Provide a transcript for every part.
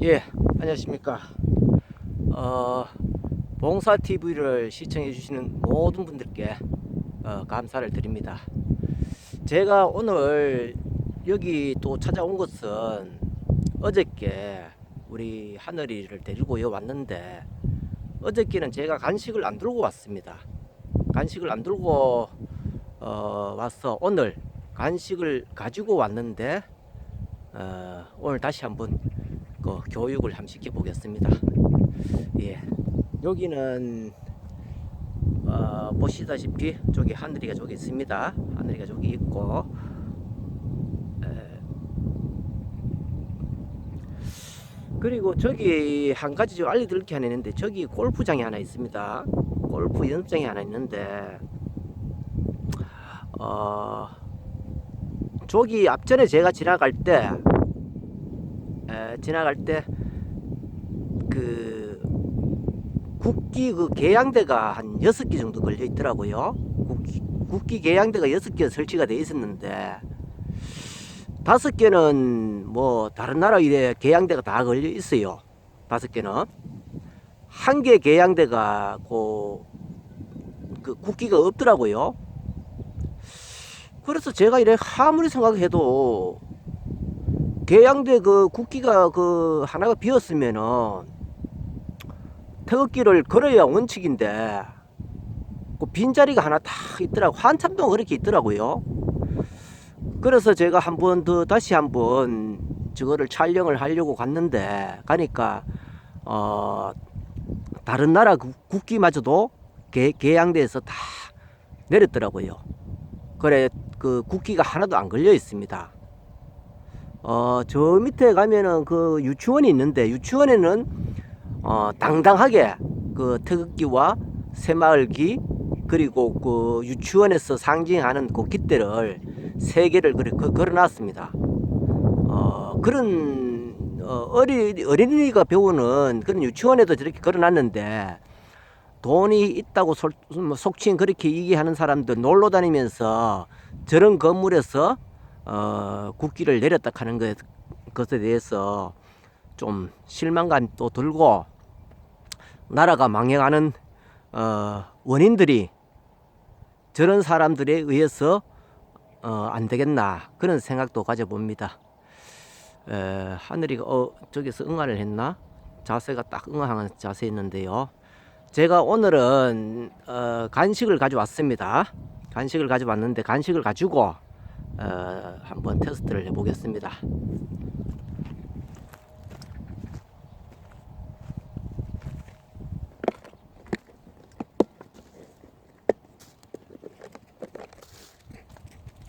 예, 안녕하십니까. 어, 봉사 TV를 시청해 주시는 모든 분들께 어, 감사를 드립니다. 제가 오늘 여기 또 찾아온 것은 어저께 우리 하늘이를 데리고 여 왔는데 어저께는 제가 간식을 안 들고 왔습니다. 간식을 안 들고 어, 와서 오늘 간식을 가지고 왔는데 어, 오늘 다시 한번 그 교육을 함 시켜 보겠습니다. 예, 여기는 어, 보시다시피 저기 하늘이가 저기 있습니다. 하늘이가 저기 있고 에, 그리고 저기 한 가지 좀 알려드릴 게 하나 있는데 저기 골프장이 하나 있습니다. 골프 연습장이 하나 있는데 어, 저기 앞전에 제가 지나갈 때 에, 지나갈 때 그 국기 그 개양대가 한 여섯 개 정도 걸려 있더라고요. 국기, 국기 개양대가 여섯 개 설치가 돼 있었는데 다섯 개는 뭐 다른 나라 이래 개양대가 다 걸려 있어요. 다섯 개는 한개 개양대가 그, 그 국기가 없더라고요. 그래서 제가 이래 아무리 생각해도 계양대 그 국기가 그 하나가 비었으면은 태극기를 걸어야 원칙인데 그 빈자리가 하나 딱 있더라고 한참 동안 그렇게 있더라고요. 그래서 제가 한 번 더 다시 한번 저거를 촬영을 하려고 갔는데 가니까 어 다른 나라 국- 국기마저도 개, 개양대에서 다 내렸더라고요. 그래 그 국기가 하나도 안 걸려 있습니다. 어, 저 밑에 가면은 그 유치원이 있는데 유치원에는 어, 당당하게 그 태극기와 새마을기 그리고 그 유치원에서 상징하는 그 깃대를 세 개를 그- 걸어놨습니다. 어, 그런 어, 어리 어린이가 배우는 그런 유치원에도 저렇게 걸어놨는데 돈이 있다고 솔, 뭐 속칭 그렇게 얘기하는 사람들 놀러 다니면서 저런 건물에서 어, 국기를 내렸다 하는 것, 것에 대해서 좀 실망감도 들고 나라가 망해가는 어, 원인들이 저런 사람들에 의해서 어, 안 되겠나 그런 생각도 가져봅니다. 에, 하늘이가 어, 저기서 응아를 했나? 자세가 딱 응아하는 자세였는데요. 제가 오늘은 어, 간식을 가져왔습니다. 간식을 가져왔는데 간식을 가지고 어, 한번 테스트를 해보겠습니다.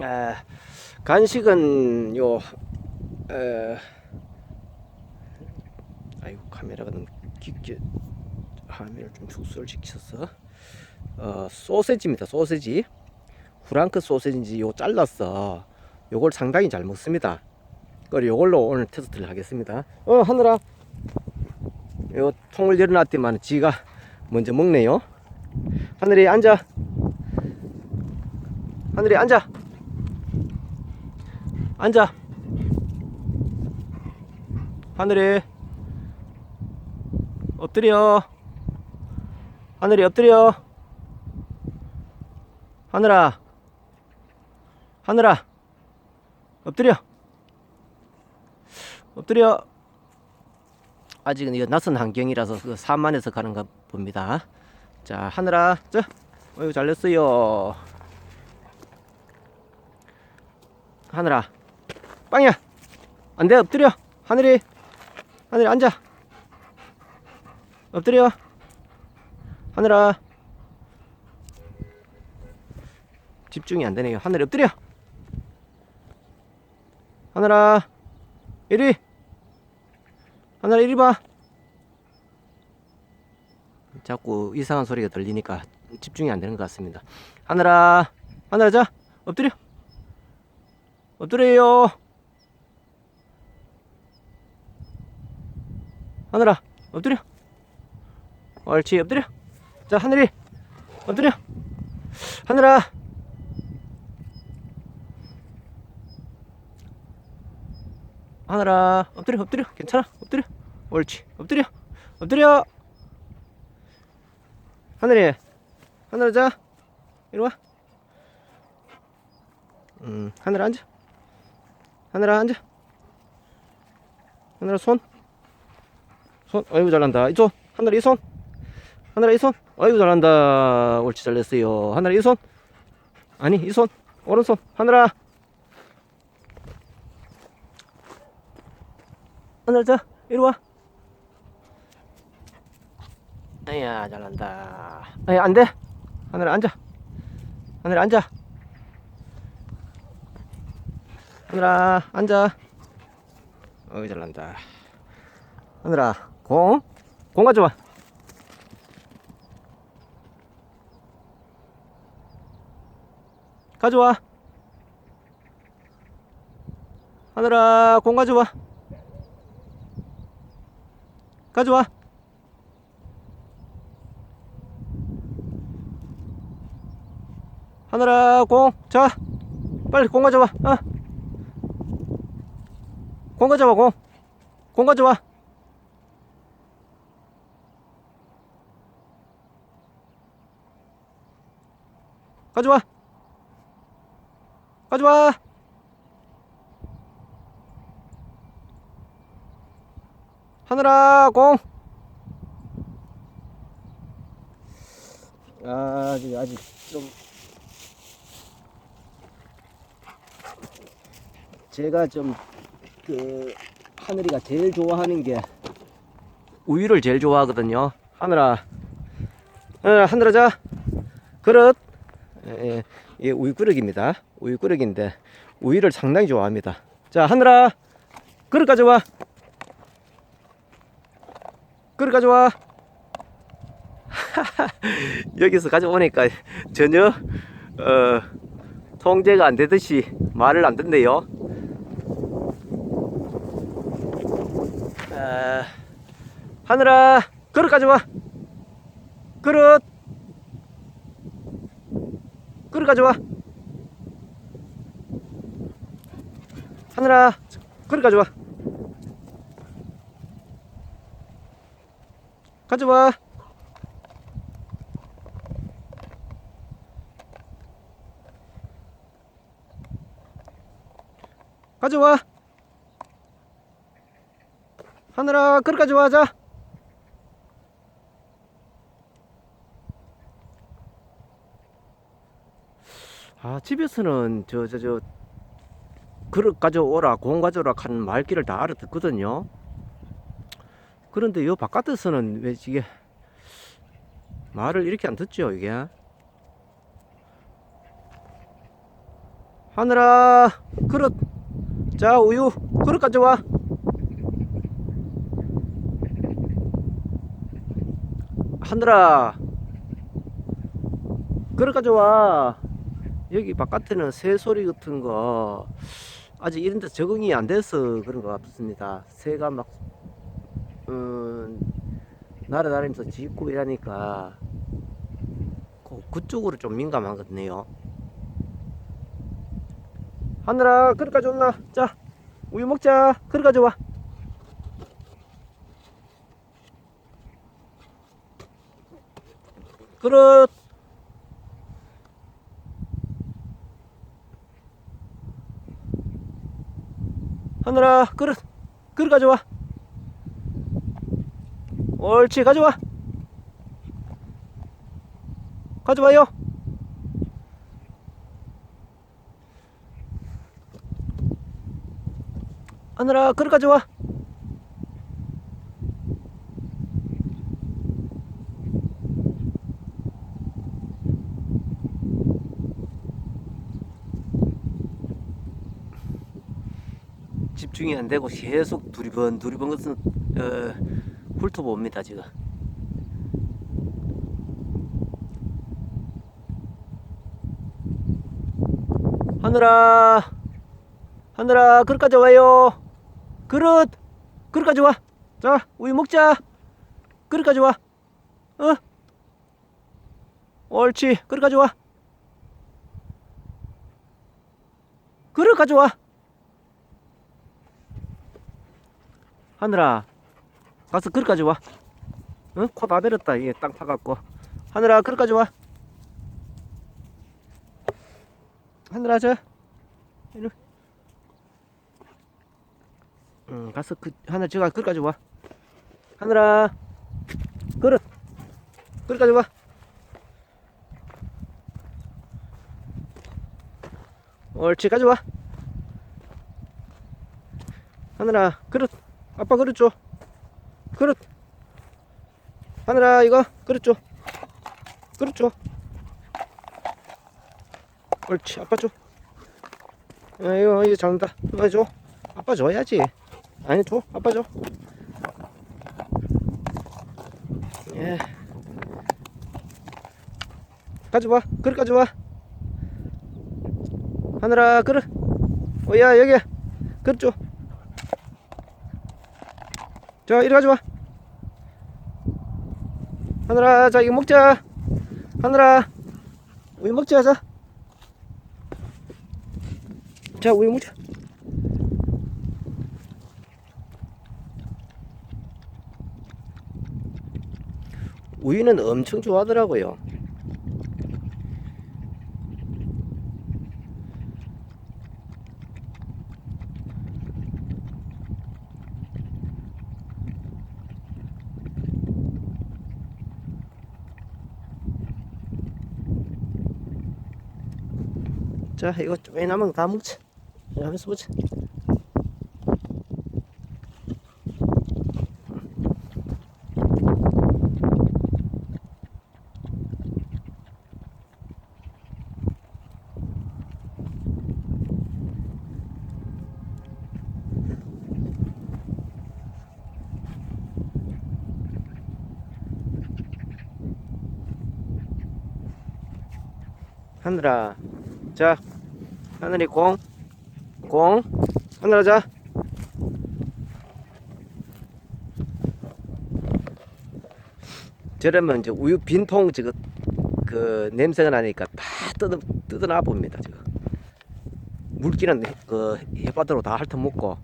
에, 간식은 요 에, 아이고 카메라가 너무 깊게 화면을 좀 축소를 시켰어. 어, 소세지입니다. 소세지. 프랑크 소세지인지 요 잘랐어. 요걸 상당히 잘 먹습니다. 그래 요걸로 오늘 테스트를 하겠습니다. 어 하늘아. 요 통을 열어놨더만 지가 먼저 먹네요. 하늘이 앉아. 하늘이 앉아. 앉아. 하늘이 엎드려. 하늘이 엎드려. 하늘아. 하늘아. 엎드려. 엎드려. 아직은 이거 낯선 환경이라서 그 산만해서 가는가 봅니다. 자, 하늘아. 자. 어이구, 잘렸어요. 하늘아. 빵이야. 안 돼, 엎드려. 하늘이. 하늘이 앉아. 엎드려. 하늘아. 집중이 안 되네요. 하늘이 엎드려. 하늘아. 이리. 하늘아, 이리 봐. 자꾸 이상한 소리가 들리니까 집중이 안 되는 것 같습니다. 하늘아. 하늘아, 자. 엎드려. 엎드려요. 하늘아, 엎드려. 옳지, 엎드려. 자, 하늘이. 엎드려. 하늘아. 하늘아 엎드려 엎드려. 괜찮아? 엎드려. 옳지. 엎드려. 엎드려. 하늘이. 하늘아 자. 이리 와. 음, 하늘아 앉아. 하늘아 앉아. 하늘아 손. 손, 아이고 잘난다. 이손. 하늘아 이손. 하늘아 이손. 아이고 잘한다. 옳지 잘냈어요. 하늘아 이손. 아니 이 손. 오른손. 하늘아 하늘아 자 이리 와. 아야 잘난다. 아야 안돼. 하늘아 앉아. 하늘아 앉아. 하늘아 앉아. 어이 잘난다. 하늘아 공? 공 가져와. 가져와. 하늘아 공 가져와 가져와 하늘아 공 자 빨리 공 가져와 어? 공 가져와 공. 공 가져와. 가져와. 가져와. 하늘아 공. 아직 아직 좀 제가 좀 그 하늘이가 제일 좋아하는 게 우유를 제일 좋아하거든요. 하늘아, 어, 하늘아 자 그릇 예, 예, 우유 그릇입니다. 우유 그릇인데 우유를 상당히 좋아합니다. 자 하늘아 그릇 가져와. 그릇 가져와. 여기서 가져오니까 전혀 어, 통제가 안 되듯이 말을 안 듣네요. 아, 하늘아 그릇 가져와 그릇 그릇 가져와 하늘아 그릇 가져와 가져와. 가져와. 하늘아 그릇 가져와 자. 아, 집에서는 저 저 저 그릇 가져오라 공 가져오라 하는 말귀를 다 알아듣거든요. 그런데 요 바깥에서는 왜 이게 말을 이렇게 안 듣죠 이게? 하늘아 그릇. 자 우유 그릇 가져와. 하늘아 그릇 가져와. 여기 바깥에는 새 소리 같은 거 아직 이런 데 적응이 안 돼서 그런 것 같습니다. 새가 막 음, 날아다니면서 짖고 이러니까 그- 그쪽으로 좀 같네요. 하늘아 그릇 가져온나? 자 우유 먹자. 그릇 가져와. 그릇. 하늘아 그릇. 그릇 가져와 옳지 가져와. 가져와요. 하늘아 그릇 가져와. 집중이 안 되고 계속 두리번 두리번 것은 어, 훑어봅니다 지금. 하늘아! 하늘아 그릇 가져와요. 그릇! 그릇 가져와. 자 우유 먹자. 그릇 가져와. 어? 옳지 그릇 가져와. 그릇 가져와. 하늘아 가서 그릇까지 와. 응? 코다 베렸다. 이게 땅 파갖고. 하늘아, 그릇까지 와. 하늘아, 저. 이리. 응, 가서 그, 하늘 저가 그릇까지 와. 하늘아, 그릇. 그릇까지 와. 옳지, 가져와. 하늘아, 그릇. 아빠 그릇 줘. 그릇. 하늘아, 이거 그릇 줘. 그릇 줘. 옳지, 아빠 줘. 아이고, 이거 잘한다. 이거 줘. 아빠 줘야지. 아니, 줘. 아빠 줘. 예. 가져와. 그릇 가져와. 하늘아, 그릇. 어, 야, 여기야. 그릇 줘. 자, 이리 가져와. 하늘아, 자, 이거 먹자. 하늘아, 우유 먹자, 자. 자, 우유 먹자. 우유는 엄청 좋아하더라고요. 자, 이거 왜 남은 거다 먹자. 자, 하면서 보자. 하늘아, 자, 하늘이 공, 공, 하늘아 자. 저러면 이제 우유 빈통 지금 그 냄새가 나니까 다 뜯어 뜯어놔 봅니다 지금. 물기는 그 해바다로 다 핥아 먹고.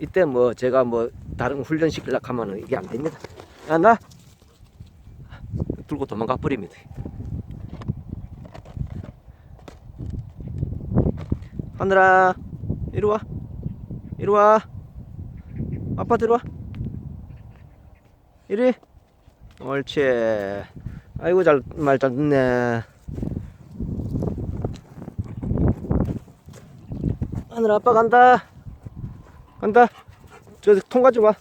이때 뭐 제가 뭐 다른 훈련 시키려고 하면은 이게 안 됩니다. 야나 들고 도망가 버립니다. 하늘아 이리 와. 이리 와. 아빠 들어와. 이리. 옳지. 아이고 잘 말 잘 듣네. 하늘 아빠 간다. 간다. 저 통 가져와.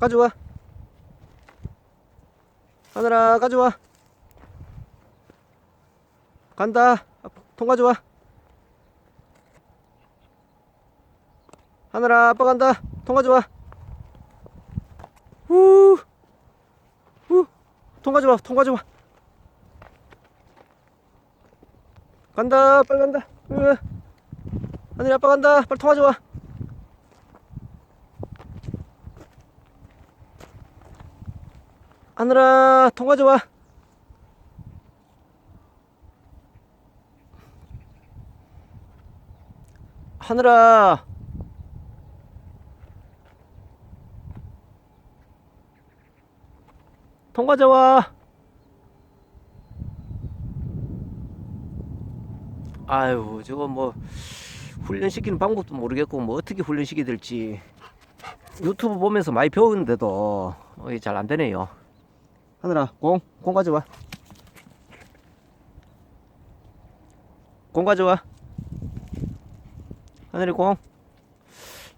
가져와. 하늘아 가져와. 간다 통 가져와 하늘아 아빠 간다. 통 가져와 후후. 통 가져와 통 가져와 간다 빨리 간다. 으. 하늘이 아빠 간다. 빨리 통 가져와 하늘아 통 가져와 하늘아. 통 가져와. 아유 저거 뭐 훈련시키는 방법도 모르겠고 뭐 어떻게 훈련시켜야 될지. 유튜브 보면서 많이 배우는데도 어, 잘 안되네요. 하늘아 공, 공 가져와. 공 가져와 하늘이 공.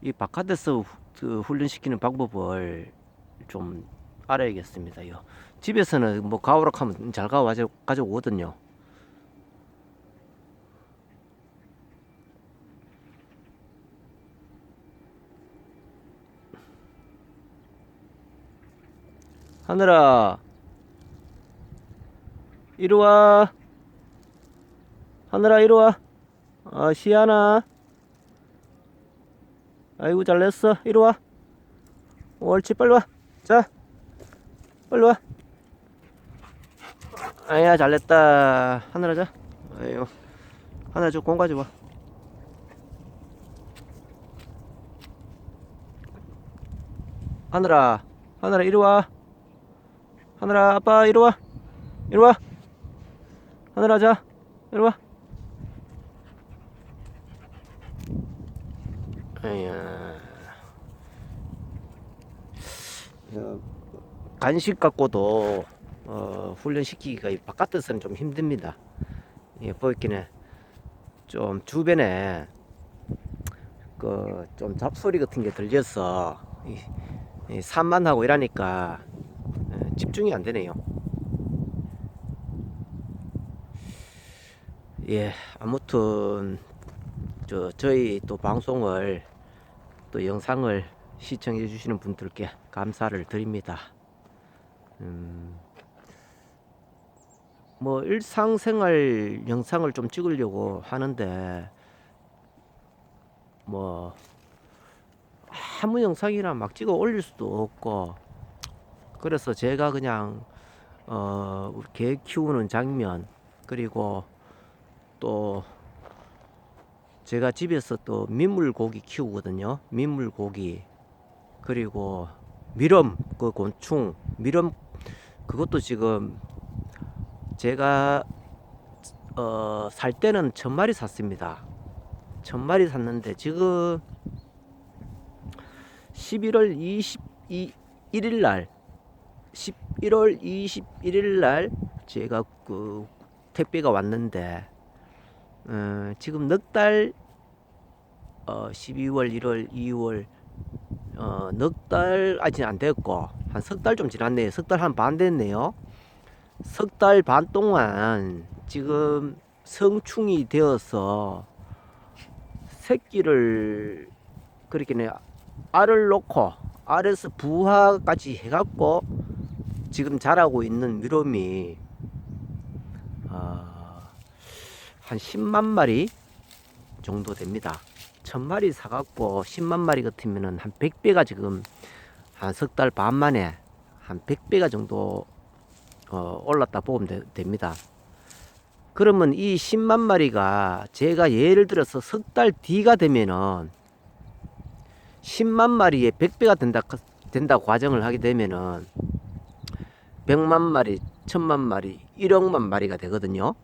이 바깥에서 그 훈련시키는 방법을 좀 알아야겠습니다 요. 집에서는 뭐 가오락 하면 잘 가와 가져오거든요. 하늘아, 이리 와. 하늘아, 이리 와. 아, 시아나. 아이고 잘냈어. 이리 와. 옳지 빨리 와자 빨리 와. 아야 잘냈다. 하늘아 자. 아이고 하늘아 저공 가져와. 하늘아 하늘아 이리 와. 하늘아 아빠 이리 와. 이리 와. 하늘아 자. 이리 와. 아야 간식 갖고도 어, 훈련시키기가 이 바깥에서는 좀 힘듭니다. 예, 보이기는 좀 주변에 그 좀 잡소리 같은 게 들려서 이, 이 산만 하고 이러니까 예, 집중이 안 되네요. 예, 아무튼 저 저희 또 방송을 또 영상을 시청해 주시는 분들께 감사를 드립니다. 음, 뭐 일상생활 영상을 좀 찍으려고 하는데 뭐 아무 영상이나 막 찍어 올릴 수도 없고 그래서 제가 그냥 어 개 키우는 장면 그리고 또 제가 집에서 또 민물고기 키우거든요. 민물고기 그리고 미럼 그 곤충 미럼 그것도 지금 제가 어, 살 때는 천 마리 샀습니다. 천 마리 샀는데 지금 11월 21일 날 11월 21일 날 제가 그 택배가 왔는데 어, 지금 넉달 어, 12월 1월 2월 어, 넉 달 아직 안 됐고 한 석 달 좀 지났네요. 석 달 한 반 됐네요. 석 달 반 동안 지금 성충이 되어서 새끼를 그렇게 내 알을 놓고 알에서 부화까지 해갖고 지금 자라고 있는 미롬이 어, 한 10만 마리 정도 됩니다. 천 마리 사갖고 10만 마리 같으면은 한 100배가 지금 한 석 달 반 만에 한 100배가 정도 어, 올랐다 보면 되- 됩니다. 그러면 이 10만 마리가 제가 예를 들어서 석 달 뒤가 되면은 10만 마리에 100배가 된다, 된다 과정을 하게 되면은 100만 마리, 1000만 마리, 1억만 마리가 되거든요.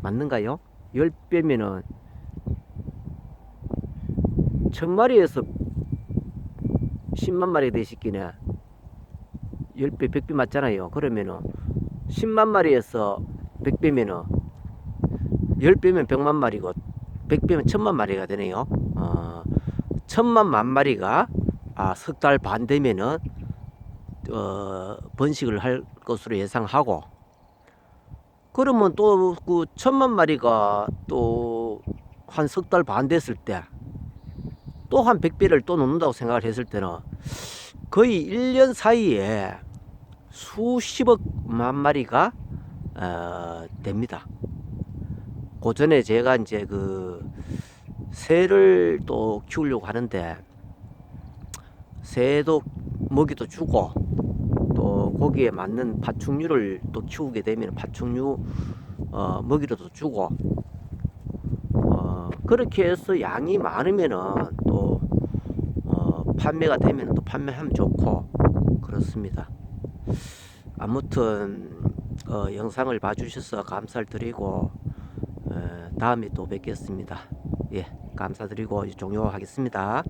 맞는가요? 10배면은 1000마리에서 10만 마리가 되시기네 10배, 100배 맞잖아요. 그러면은 10만 마리에서 100배면은 10배면 100만 마리고 100배면 1000만 마리가 되네요. 어, 1000만 만 마리가 아, 석 달 반 되면은 어, 번식을 할 것으로 예상하고 그러면 또 그 천만 마리가 또 한 석 달 반 됐을 때 또 한 100배를 또 놓는다고 생각을 했을 때는 거의 1년 사이에 수십억만 마리가 어, 됩니다. 그 전에 제가 이제 그 새를 또 키우려고 하는데 새도 먹이도 주고 또 거기에 맞는 파충류를 또 키우게 되면 파충류 어, 먹이로도 주고 어, 그렇게 해서 양이 많으면은 또 어, 판매가 되면 또 판매하면 좋고 그렇습니다. 아무튼 어, 영상을 봐주셔서 감사를 드리고 어, 다음에 또 뵙겠습니다. 예, 감사드리고 종료하겠습니다.